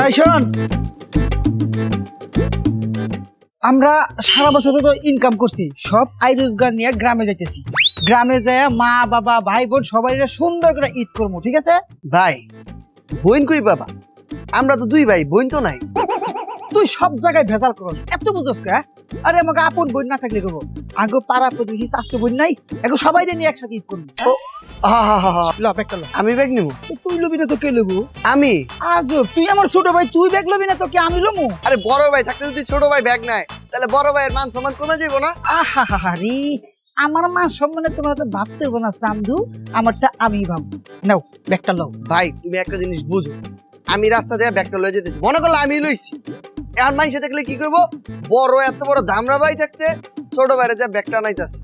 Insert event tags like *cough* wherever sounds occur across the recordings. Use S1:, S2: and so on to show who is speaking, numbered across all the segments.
S1: এই শোন। আমরা সারা বছর তো ইনকাম করছি সব আয় রোজগার নিয়ে গ্রামে যাইতেছি। গ্রামে যায় মা বাবা ভাই বোন সবাই সুন্দর করে ঈদ করব ঠিক আছে?
S2: ভাই বোন কই বাবা? আমরা তো দুই ভাই বোন তো নাই।
S1: তুই সব জায়গায় ভেজাল করস এত বুঝোস কে? আরে আমাকে আপন বোন না থাকলে করব আগে পাড়া প্রতিবেশী স্বাস্থ্য বোন নাই এখন সবাই নিয়ে একসাথে ঈদ করব
S2: আমি ব্যাগ নিব?
S1: তুই লবি না তো লবু।
S2: আমি?
S1: আজ তুই আমার ছোট ভাই তুই ব্যাগ লবি না তো আমি লমু?
S2: আরে বড় ভাই থাকতে যদি ছোট ভাই ব্যাগ নাই তাহলে বড় ভাইয়ের মান সম্মান কমে যাইব না?
S1: আহা হা হা আমার মান সম্মানে তোমরা তো ভাবতে না আমারটা আমি ভাববো। নাও ব্যাগটা লও।
S2: ভাই তুমি একটা জিনিস বুঝো। আমি রাস্তা দিয়ে ব্যাগটা লয়ে যেতেছি। মনে করলে আমি লইছি। এখন মানুষে দেখলে কি করব বড় এত বড় ধামরা ভাই থাকতে ছোট ভাইরে যা ব্যাগটা নাইতাছে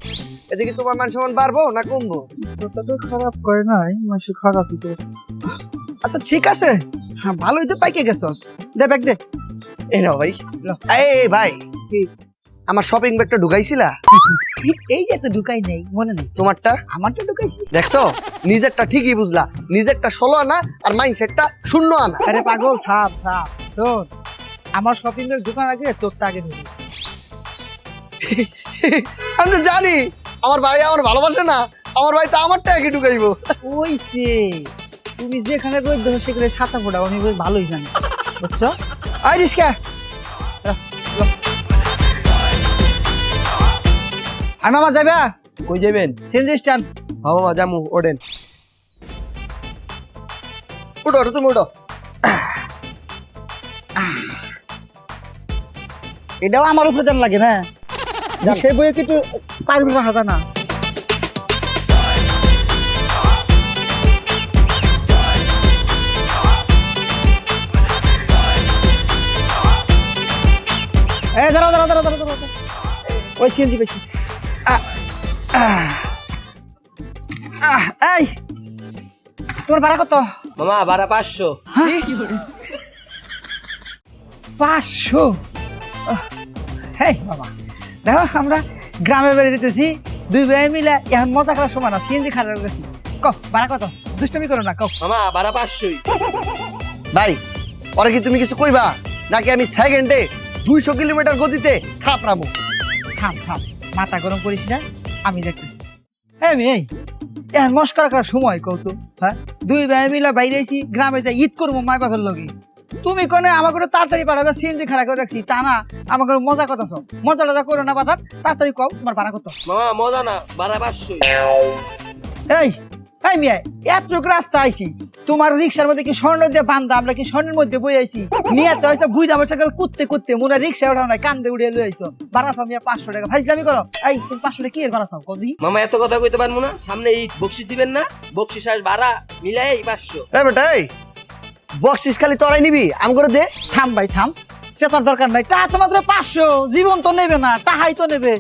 S2: এদিকে তোমার মান সম্মান বাড়বো না কমবো?
S1: কথাটা খারাপ করে নাই মানুষ খারাপই তো। আচ্ছা ঠিক আছে। হ্যাঁ ভালোই তো পাইকে গেছস। দে ব্যাগ দে।
S2: এই নাও ভাই। এই ভাই। আমার শপিং ব্যাগটা ঢুকাইছিলা? *laughs*
S1: এই যে তো ঢুকাই নেই মনে নেই।
S2: তোমারটা?
S1: আমারটা ঢুকাইছি
S2: দেখছ? নিজেরটা ঠিকই বুঝলা। নিজেরটা ষোলো আনা আর মাইন্ডসেটটা শূন্য আনা।
S1: আরে পাগল থাম থাম। শোন আমার শপিং ব্যাগ দোকান আগে তোরটা আগে ঢুকেছি *laughs*
S2: আমি তো জানি। আমার ভাই আমার ভালোবাসে না আমার ভাই তো আমারটা আগে ঢুকাইবো।
S1: ওই সে তুমি যেখানে রোদ দেখো সেখানে ছাতা ফোটাও আমি ভালোই জানি বুঝছ? আই রিস্কা। আমি মামা যাবে
S3: কই যাবেন
S1: সেন্স স্ট্যান্ড
S3: হ্যাঁ মামা জামু ওডেন
S2: উঠো উঠো তুমি উঠো।
S1: এটাও আমার উপরে দেন লাগে না। সেই বইয়ে কিন্তু পারবে রাখা যায় না। এ দাঁড়াও দাঁড়াও দাঁড়াও দাঁড়াও দাঁড়াও। ওই সিএনজি বেশি আহ, আহ, আহ, এই তোমার ভাড়া কত?
S3: মামা ভাড়া পাঁচশো।
S1: হেই বাবা। দেখো আমরা গ্রামে বেড়ে দিতেছি দুই ভাই মিলে এখন মজা করার সময় না সিএনজি খারাপ গেছি। ক ভাড়া কত? দুষ্টমি করো না কও।
S3: মামা ভাড়া পাঁচশোই।
S2: ভাই ওরা কি তুমি কিছু কইবা? নাকি আমি সেকেন্ডে দুইশো কিলোমিটার গতিতে থাপড়ামো?
S1: থাম থাম মাথা গরম করিস না আমি দেখতেছি। হ্যাঁ এই এখন মস্কার করার সময় কৌ তো হ্যাঁ? দুই ভাই মিলে বাইরে গ্রামে যাই ঈদ করব মাই বাপের লগে। তুমি কোনে আমাকে তাড়াতাড়ি পাঠাবে সিএনজি খারাপ করে রাখছি। তা না আমাকে মজা করতেছ। মজা টজা করো না বাধার তাড়াতাড়ি কও তোমার ভাড়া কত?
S3: মামা মজা না ভাড়া পাঁচশোই
S1: এই এই মিয়া এতটুক রাস্তা আইছি। তোমার রিক্সার মধ্যে কি স্বর্ণ দিয়ে বান্ধা আমরা কি স্বর্ণের মধ্যে বই আইছি? নিয়ে তো হয়েছে বুঝ আমার সাইকেল কুত্তে কুত্তে মোরা রিক্সা ওঠাও নাই কান্দে উড়িয়ে লই আইছো। ভাড়া চাও মিয়া পাঁচশো টাকা। ফাইজলামি করো। এই তুমি পাঁচশো টাকা কি এর ভাড়া চাও? কদি
S3: মামা এত কথা কইতে পারব না? সামনে এই বকশিস দিবেন না? বকশিস আস ভাড়া মিলাই পাঁচশো।
S2: এই বেটা এই। বকশিস খালি তরাই নিবি আম করে দে।
S1: থাম ভাই থাম। সেটার দরকার নাই। টাকা তো মাত্র পাঁচশো। জীবন তো নেবে না টাহাই তো নেবে।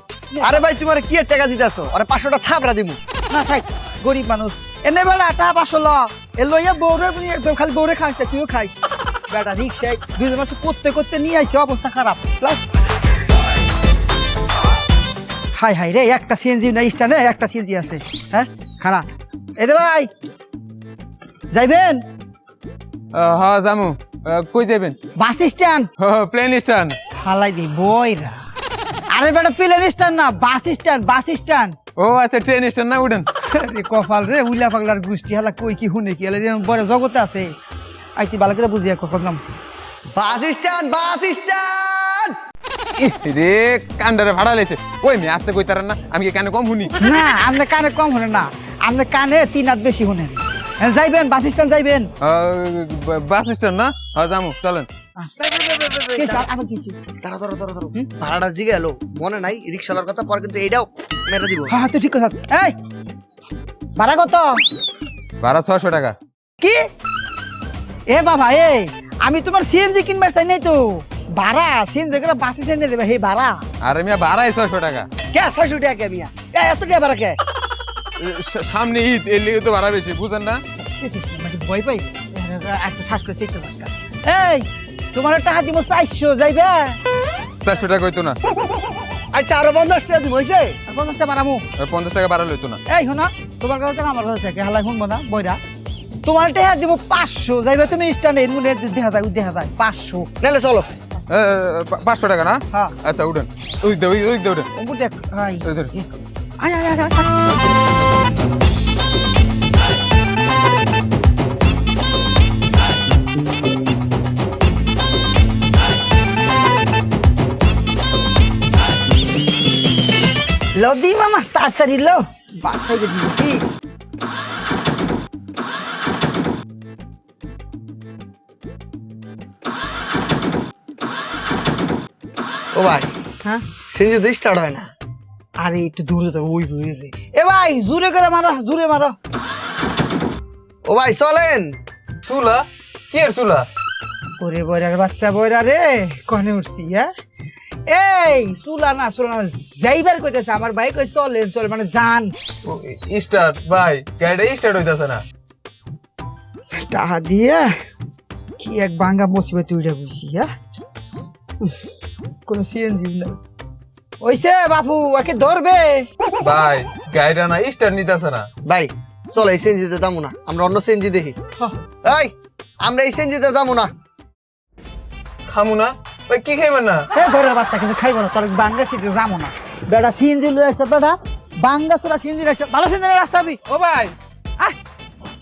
S2: আরে ভাই তোমার কি টাকা দিতেছো? আরে পাঁচশোটা থাপড়া দিমু।
S1: না থাক গরিব মানুষ। এনে বেলা টাকা পাঁচশো ল। এ লইয়া বৌরে একদম খালি বৌরে খাইছ তুইও খাইস বেটা রিক্সায় দুই মাস করতে করতে নিয়ে আইছে অবস্থা খারাপ। প্লাস হাই হাই রে একটা সিএনজি না স্ট্যান্ডে একটা সিএনজি আছে। হ্যাঁ? খারাপ। এদে ভাই। যাইবেন?
S4: হ্যাঁ জামু। কই যাবেন
S1: বাস স্ট্যান্ড।
S4: Plane stand.
S1: হালাই দি বইরা। আরে বেটা প্লেন স্ট্যান্ড না বাস স্ট্যান্ড বাস স্ট্যান্ড।
S4: ও আচ্ছা ট্রেন স্ট্যান্ড না উঠেন।
S1: রে কপাল রে উইলা পাগলার গোষ্ঠী হালা কই কি শুনে কি হালা বড় জগতে আছে। আইতি ভালো করে বুঝিয়া কখন
S2: বাস স্ট্যান্ড বাস স্ট্যান্ড।
S4: রে কান্ডারে ভাড়া লেছে। ওই মেয়ে আসতে কই তারেন না? আমি কি কেন কম শুনি?
S1: না আপনি কানে কম শুনেন না। আপনি কানে তিন হাত বেশি শুনেন। যাইবেন বাস স্ট্যান্ড যাইবেন।
S4: বাস স্ট্যান্ড না? হ্যাঁ চলেন।
S1: কি
S2: ধরো ধরো ধরো ভাড়াটা দিকে এলো। মনে নাই রিক্সাওয়ালার কথা পরে কিন্তু এইটাও মেরে দিব।
S1: হ্যাঁ হ্যাঁ, তো ঠিক কথা। এই ভাড়া কত?
S4: ভাড়া ছয়শো টাকা।
S1: কি? এ বাবা এ আমি তোমার সিএনজি কিনবার চাই নাই তো। ভাড়া সিএনজি করে বাস স্ট্যান্ডে দেবে হে ভাড়া।
S4: আরে মিয়া ভাড়াই ছয়শো টাকা।
S2: কে? ছয়শো টাকা কে মিয়া? এ, এত টাকা ভাড়া কে?
S4: সামনে ঈদ এর লিগে তো ভাড়া বেশি বুঝেন না?
S1: মানে ভয় পাই। একটা শ্বাস করে চেষ্টা এই তোমার টাকা দিব চারশো যাইবে?
S4: চারশো টাকা হইতো না।
S2: আচ্ছা আরও পঞ্চাশ টাকা দিব হয়েছে
S1: আর পঞ্চাশটা বাড়ামু।
S4: ওই পঞ্চাশ টাকা ভাড়া লইতো না।
S1: এই শোনা তোমার কাছে আমার কাছে থাকে হালাই শুনব না বইরা। তোমার টেহা দিব পাঁচশো যাইবে তুমি স্ট্যান্ডে এর মধ্যে দেখা যায় দেখা যায় পাঁচশো।
S2: নাহলে চলো।
S4: পাঁচশো টাকা না?
S1: হ্যাঁ।
S4: আচ্ছা উঠেন। ওই দে ওই দে উঠেন।
S1: দেখ। আয় আয় আয়। লো দি মামা তাড়াতাড়ি লো। বাসায় দিব কি
S2: ও ভাই
S1: হ্যাঁ?
S2: সিনজি তো স্টার্ট হয় না।
S1: আরে একটু দূরে তো ওই ওই রে। এ ভাই জোরে করে মারো জোরে মারো।
S2: ও ভাই চলেন।
S4: চুলা? কি এর চুলা?
S1: ওরে বয়রার বাচ্চা বয়রা রে কনে উঠছি হ্যাঁ? এই সুলা না সুলা না যাইবার কইতেছে আমার ভাই কই চলে চলে মানে জান
S4: স্টার্ট ভাই গাড়িটা স্টার্ট হইতাছে না।
S1: টাহা দিয়ে কি এক বাঙ্গা বসবে তুইটা বুঝছি হ্যাঁ? কোনো সিএনজি না ওইসে বাপু একে ধরবে।
S4: ভাই গাড়িটা না স্টার্ট নিতেছে না।
S2: ভাই চল এই সিএনজিতে যাব না আমরা অন্য সিএনজি দেখি।
S1: হ্যাঁ।
S2: এই আমরা এই সিএনজিতে যাব না।
S4: খামু না। কি খাইবেন না
S1: এ ঘরের বাচ্চা কিছু খাইব না তোর বাঙ্গা সিটে যাব না বেটা সিএনজি লয়ে আসছে বেটা বাঙ্গা সোরা সিএনজি রাখছে ভালো সিএনজি রাস্তা আবি
S5: ও ভাই আহ!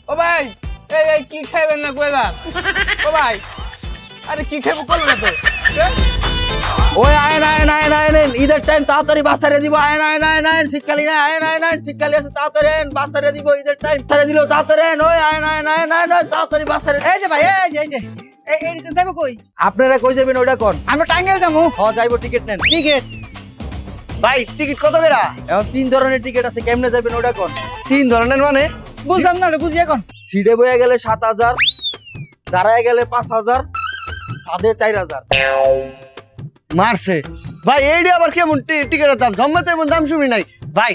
S5: ও ভাই এই এই কি খাইবেন না কয়ে দেন ও ভাই আরে কি খাইবো করল না তো এ?
S3: ওই আয় না আয় না আয় না আয় না ঈদের টাইম তাড়াতাড়ি বাসারে দিব আয় না আয় না আয় না শীতকালি না আয় না আয় শীতকালি আছে তাড়াতাড়ি আয়, বাসারে দিব ঈদের টাইম তাড়াতাড়ি দিল তাড়াতাড়ি আয়, ওই আয় না আয় না আয় না আয় না তাড়াতাড়ি বাসারে
S1: এই যে ভাই এই যে এই যে যাব কই?
S3: আপনারা কই যাবেন ওটা কোন?
S1: আমরা টাঙ্গেল যাব।
S3: হ যাইবো টিকিট নেন।
S1: টিকিট।
S2: ভাই টিকিট কত বেড়া?
S3: এখন তিন ধরনের টিকিট আছে কেমনে যাবেন ওটা কোন?
S2: তিন ধরনের মানে?
S1: বুঝলাম না বুঝি এখন।
S3: সিটে বয়ে গেলে সাত হাজার দাঁড়ায় গেলে পাঁচ হাজার সাদে চার হাজার।
S2: মারছে। ভাই এইডি আবার কেমন টিকিটের দাম? জম্মাতে এমন দাম শুনি নাই। ভাই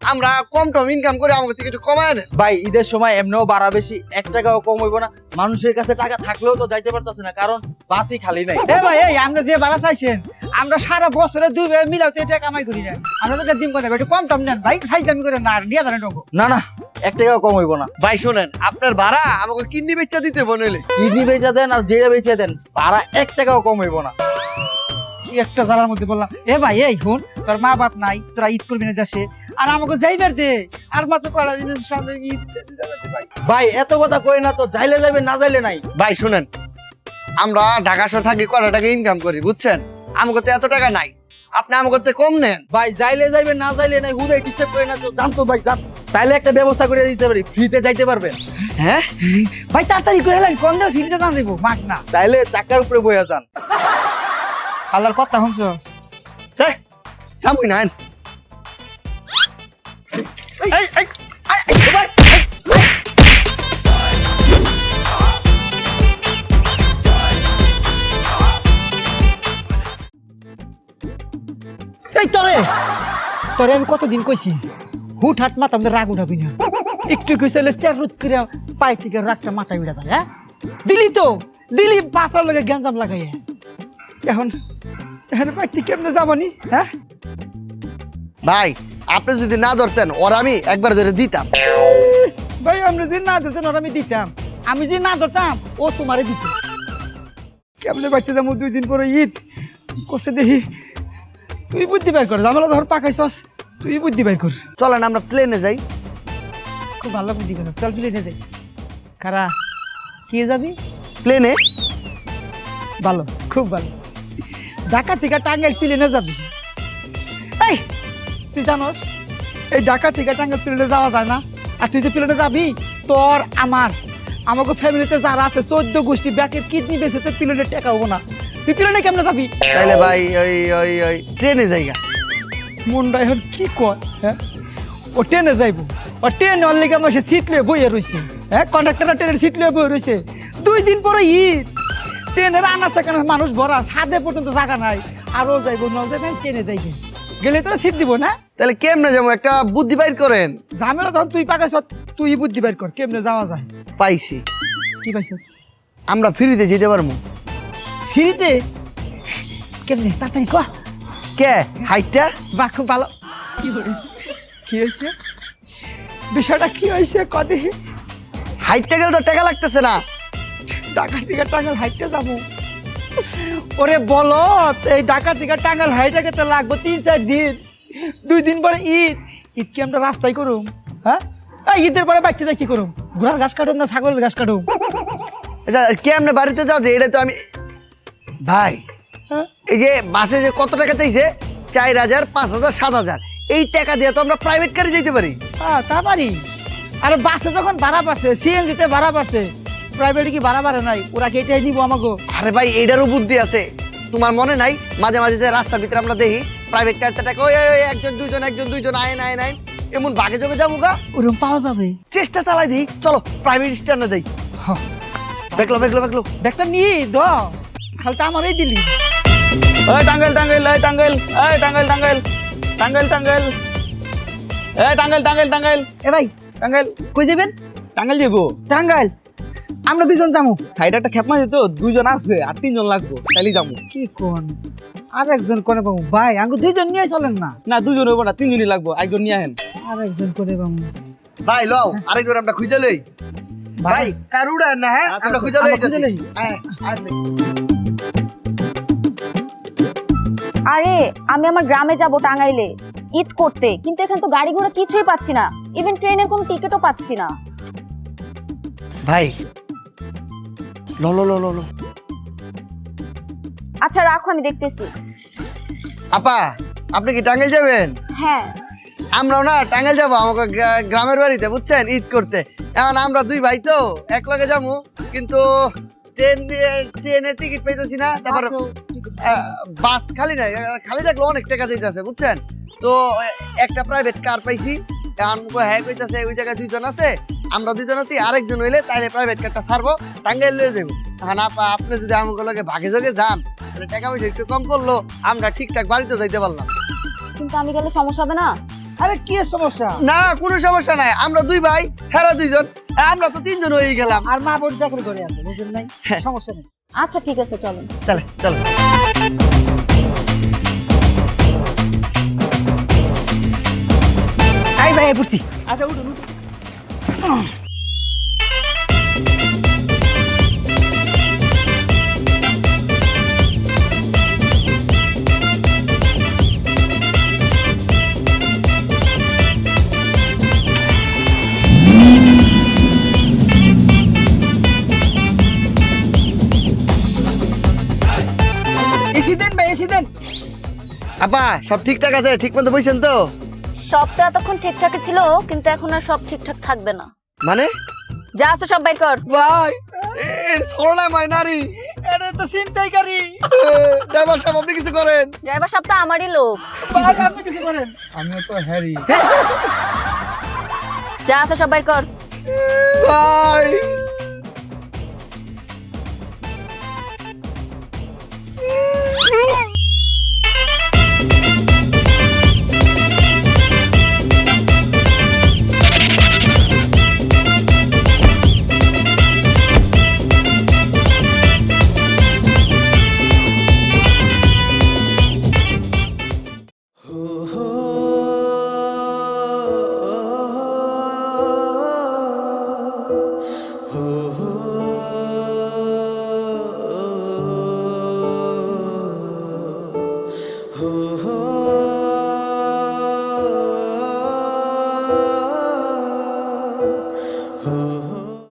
S2: আমরা কম টম ইনকাম করে আমাকে টিকিট কমায় না
S3: ভাই ঈদের সময় এমনিও বাড়া বেশি এক টাকাও কম হইব না। মানুষের কাছে টাকা থাকলেও তো যাইতে পারতাছে না কারণ বাসই খালি নাই।
S1: এ ভাই এই আমরা যে ভাড়া চাইছেন আমরা সারা বছরে দুই ভাই মিলাও এটা কামাই করি না। আমরা তো দিন কথা একটু কম টম নেন ভাই খাই দামি করে না দিয়ে দেন
S3: না না এক টাকাও কম হইব না।
S2: ভাই শোনেন আপনার ভাড়া আমাকে কিডনি বেচা দিতে বনেলে
S3: কিডনি বেচা দেন আর জেড়ে বেচা দেন ভাড়া এক টাকাও কম হইব না।
S1: একটা জ্বালার মধ্যে বললাম এ ভাই এই শুন তোর মা বাপ নাই তোরা ঈদ করবি না দেশে আর আমাকে যাইবার দে আর মাত্র কড়া দিনের সামনে ঈদ ভাই।
S3: ভাই এত কথা কই না তো যাইলে যাবে না যাইলে নাই।
S2: ভাই শুনেন আমরা ঢাকা শহর থাকি কত টাকা ইনকাম করি বুঝছেন? আমাকে তো এত টাকা নাই আপনি আমাকে তো কম নেন।
S3: ভাই যাইলে যাইবে না যাইলে নাই হুদাই ডিস্টার্ব করে না তো জান তো ভাই জান তাইলে একটা ব্যবস্থা করে দিতে পারি ফ্রিতে যাইতে পারবেন।
S2: হ্যাঁ?
S1: ভাই তাড়াতাড়ি করে এলেন কোন দিন ফিরিতে না দেবো মাগ না।
S3: তাইলে চাকার উপরে বইয়া যান।
S1: আল্লাহর কথা শুনছো?
S2: হ্যাঁ যাবই না এই, এই, এই,
S1: তরে। তরে আমি কতদিন কইছি? হুট হাট মাথা আমাদের রাগ উঠাবি না। একটু কইছে তের রুদ করে পায়ে থেকে রাগটা মাথায় উঠে দেয় হ্যাঁ? দিলি তো দিলি পাঁচটার লগে গ্যাঞ্জাম লাগাই এখন এখন পাইতে কেমনে যাবানি? হ্যাঁ?
S2: ভাই আপনি যদি না ধরতেন ওর আমি একবার ধরে দিতাম।
S1: ভাই আমরা যদি না ধরতেন ওরা আমি দিতাম। আমি যদি না ধরতাম ও তোমারে দিত। কেমনে বাচ্চা যাব দুই দিন পরে ঈদ? কষে দেখি তুই বুদ্ধি বের কর জামালা ধর পাকাইছস তুই বুদ্ধি বের কর।
S2: চলেন আমরা প্লেনে যাই।
S1: খুব ভালো বুদ্ধি করছিস চল প্লেনে যাই। কারা? কে যাবি?
S2: প্লেনে
S1: ভালো খুব ভালো। ঢাকা থেকে টাঙ্গাইল প্লেনে যাবি? এই তুই জানোস এই ঢাকা থেকে টাঙ্গাইল প্লেনে যাওয়া যায় না। আর তুই যে প্লেনে যাবি তোর আমার আমাকে ফ্যামিলিতে যারা আছে চোদ্দ গোষ্ঠী ব্যাকের কিডনি বেশি তো প্লেনে টেকা হব না। তুই প্লেনে কেমনে যাবি?
S2: তাইলে ভাই ওই ওই ওই ট্রেনে যাইগা।
S1: মনটা এখন কি কর হ্যাঁ? ও ট্রেনে যাইব। ও ট্রেনে লেগে আমার সে সিট লয়ে বইয়ে রয়েছে হ্যাঁ কন্ডাক্টর ট্রেনের সিট লয়ে বইয়ে রয়েছে দুই দিন পরে ঈদ। ট্রেনের আনা সেখানে মানুষ ভরা সাদে পর্যন্ত জায়গা নাই। আরও যাইব ন যাইব ট্রেনে যাইব। গেলে তোরা সিট দিব না?
S2: তাহলে কেমনে যাব? একটা বুদ্ধি বাইর করেন।
S1: ঝামেলা তখন তুই পাকাইছ তুই বুদ্ধি বের কর কেমনে যাওয়া যায়?
S2: পাইছি।
S1: কি পাইছ?
S2: আমরা ফ্রিতে যেতে পারব।
S1: ফিরিতে? কেমনে? তাড়াতাড়ি কয়া
S2: কে? হাইটটা?
S1: বাহ খুব ভালো। কি হয়েছে? বিষয়টা কি হয়েছে? কদে
S2: হাইটটা গেলে তো টাকা লাগতেছে না।
S1: ঢাকা থেকে টাঙ্গাল হাইটে যাব। ওরে বলো এই ঢাকা থেকে টাঙ্গাল হাইটে গেতে লাগবো তিন চার দিন দুই দিন পরে ঈদ। ঈদ কি আমরা রাস্তায় করুম হ্যাঁ? ঈদের পরে বাচ্চাদের কি করুম? ঘোড়ার ঘাস কাটুম না ছাগলের ঘাস কাটুম?
S2: আচ্ছা কেমনে বাড়িতে যাও যে এটা তো আমি ভাই
S1: হ্যাঁ?
S2: এই যে বাসে যে কত টাকা চাইছে? চার হাজার পাঁচ হাজার সাত হাজার। এই টাকা দিয়ে তো আমরা প্রাইভেট কারে যেতে পারি।
S1: হ্যাঁ তা পারি। আরে বাসে যখন ভাড়া বাড়ছে সিএনজিতে ভাড়া বাড়ছে প্রাইভেটে কি ভাড়া বাড়ে নাই? ওরা কি এটাই নিবো আমাকে
S2: আরে ভাই এটারও বুদ্ধি আছে। তোমার মনে নাই? মাঝে মাঝে যে রাস্তার ভিতরে আমরা দেখি প্রাইভেট কারটা টাকা ওই ওই, একজন দুইজন একজন দুইজন আইন আইন আইন এমন বাঘে যোগে যাব গা?
S1: ওরকম পাওয়া যাবে?
S2: চেষ্টা চালাই দিই চলো প্রাইভেট স্ট্যান্ডে দেই
S1: হ্যাঁ।
S2: দেখল দেখল দেখল।
S1: ব্যাগটা নিয়ে দ খালি তো আমারই দিলি।
S3: এই টাঙ্গেল টাঙ্গেল এই টাঙ্গেল এই টাঙ্গেল টাঙ্গেল টাঙ্গেল টাঙ্গেল। এই টাঙ্গেল টাঙ্গেল টাঙ্গেল।
S1: এ ভাই
S3: টাঙ্গেল।
S1: কই যাবেন?
S3: টাঙ্গেল যাব
S1: টাঙ্গাইল। আমরা দুজন যাব
S3: সাইডে একটা খেপ মারি তো দুইজন আছে আর তিনজন লাগবো তাইলে যাব
S1: কি কোন? আর একজন করে পাবো ভাই আঙ্গু দুইজন নিয়ে চলেন না।
S3: না দুজন হইব না তিনজনই লাগবো একজন নিয়ে আহেন।
S1: আর একজন করে পাবো
S2: ভাই লও আরেকজন আমরা খুঁজে লই। ভাই। কার উড়ান না হ্যাঁ?
S3: আচ্ছা,
S2: আমরা খুঁজে লই
S1: খুঁজে লই।
S2: হ্যাঁ
S6: আরে আমি আমার গ্রামে যাব টাঙ্গাইলে ঈদ করতে। কিন্তু এখানে তো গাড়ি ঘোড়া কিছুই পাচ্ছি না। ইভেন ট্রেনের কোনো টিকিটও পাচ্ছি না।
S2: ভাই লো লো লো লো লো।
S6: আচ্ছা রাখো আমি দেখতেছি।
S2: আপা আপনি কি টাঙ্গাইল যাবেন?
S6: হ্যাঁ।
S2: আমরাও না টাঙ্গাইল যাব আমাকে গ্রামের বাড়িতে বুঝছেন? ঈদ করতে। এখন আমরা দুই ভাই তো এক লগে যাব কিন্তু ট্রেন ট্রেনের টিকিট পাইতেছি না তারপর বাস খালি নাই খালি থাকলে অনেক টাকা যাইতেছে বুঝছেন? তো একটা প্রাইভেট কার পাইছি এখন মুখে হ্যাঁ কইতাছে ওই জায়গায় দুইজন আছে আমরা দুইজন আছি আরেকজন হইলে তাইলে প্রাইভেট কারটা ছাড়বো টাঙ্গাইল লয়ে যাব এখন আপা আপনি যদি আমাকে লগে ভাগে যোগে যান তাহলে টাকা পয়সা একটু কম করল আমরা ঠিকঠাক বাড়িতে যাইতে পারলাম।
S6: কিন্তু আমি গেলে সমস্যা হবে না?
S1: আরে কি সমস্যা?
S2: না কোনো সমস্যা নাই আমরা দুই ভাই হেরা দুইজন আমরা তো তিনজন হয়ে গেলাম।
S1: আর মা বোন চাকরি করে আছে বুঝলেন নাই? সমস্যা নেই।
S6: আচ্ছা ঠিক আছে চলো
S2: চলে চলো
S1: আই পড়ছি।
S3: আচ্ছা উঠুন উঠুন।
S1: এসি দেন ভাই এসি দেন।
S2: আপা সব ঠিকঠাক আছে ঠিক মতো বইছেন তো?
S6: সব তো এতক্ষণ ঠিকঠাক ছিল কিন্তু এখন আর সব ঠিকঠাক থাকবে না।
S2: মানে?
S6: যা আছে সব বাইর কর।
S2: ভাই এর সরলা মাইনারি
S1: এটা তো চিন্তাইকারী
S2: ড্রাইভার সাহেব আপনি কিছু করেন।
S6: ড্রাইভার সব তো আমারই লোক।
S1: ভাই আপনি কিছু করেন।
S5: আমিও তো হ্যারি।
S6: যা আছে সব বাইর কর।
S2: ভাই